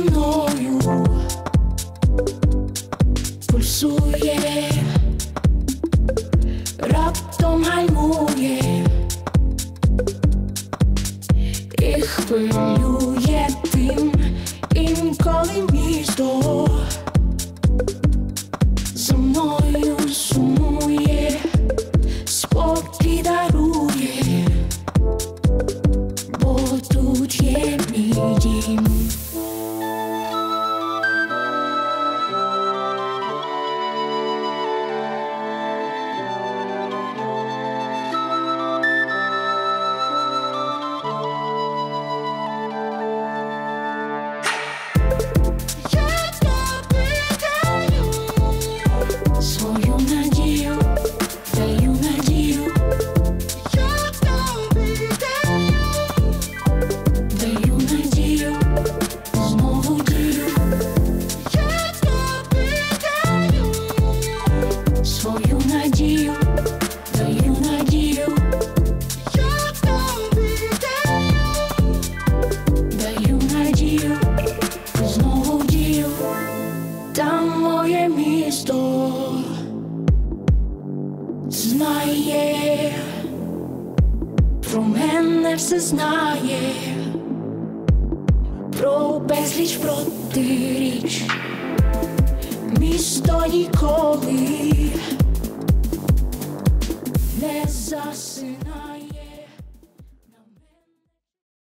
мною пульсує, раптом гальмує і хвилює por una про мене все знає, про безліч протиріч, місто ніколи не засинає.